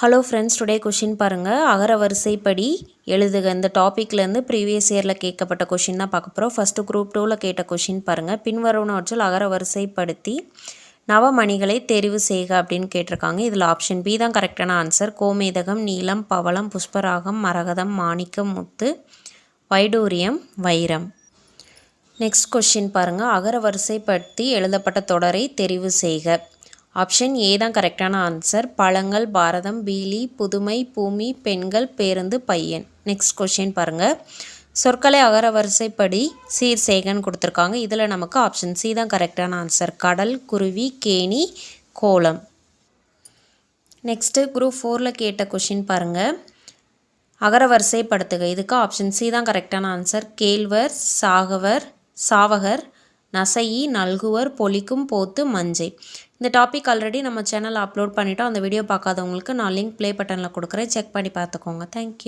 Hello friends today question பாருங்கள் அகர வரிசைப்படி எழுதுக. இந்த டாப்பிக்லேருந்து ப்ரீவியஸ் இயரில் கேட்கப்பட்ட கொஷின் தான் பார்க்க போகிறோம் ஃபஸ்ட்டு குரூப் டூவில் கேட்ட கொஷின் பாருங்கள் பின்வருவனவற்றில் அகர வரிசைப்படுத்தி நவமணிகளை தெரிவு செய்க அப்படின்னு கேட்டிருக்காங்க. இதில் ஆப்ஷன் பி தான் கரெக்டான ஆன்சர் கோமேதகம் நீலம் பவளம் புஷ்பராகம் மரகதம் மாணிக்கம் முத்து வைடூரியம் வைரம். நெக்ஸ்ட் கொஷின் பாருங்கள் அகர வரிசைப்படுத்தி எழுதப்பட்ட தொடரை தெரிவு செய்க. ஆப்ஷன் ஏ தான் கரெக்டான ஆன்சர் பழங்கள் பாரதம் பீலி புதுமை பூமி பெண்கள் பேருந்து பையன். நெக்ஸ்ட் கொஷின் பாருங்கள் சொற்களை அகர வரிசைப்படி சீர் சேகன் கொடுத்துருக்காங்க. இதில் நமக்கு ஆப்ஷன் சி தான் கரெக்டான ஆன்சர் கடல் குருவி கேணி கோலம். நெக்ஸ்ட்டு குரூப் ஃபோரில் கேட்ட கொஷின் பாருங்கள் அகர வரிசைப்படுத்துக. இதுக்கு ஆப்ஷன் சி தான் கரெக்டான ஆன்சர் கேழ்வர் சாகவர் சாவகர் நசையி நல்குவர் பொலிக்கும் போத்து மஞ்சை. இந்த டாபிக் ஆல்ரெடி நம்ம சேனலில் அப்லோட் பண்ணிவிட்டோம் அந்த வீடியோ பார்க்காதவங்களுக்கு நான் லிங்க் ப்ளே பட்டனில் கொடுக்குறேன். செக் பண்ணி பார்த்துக்கோங்க. தேங்க்யூ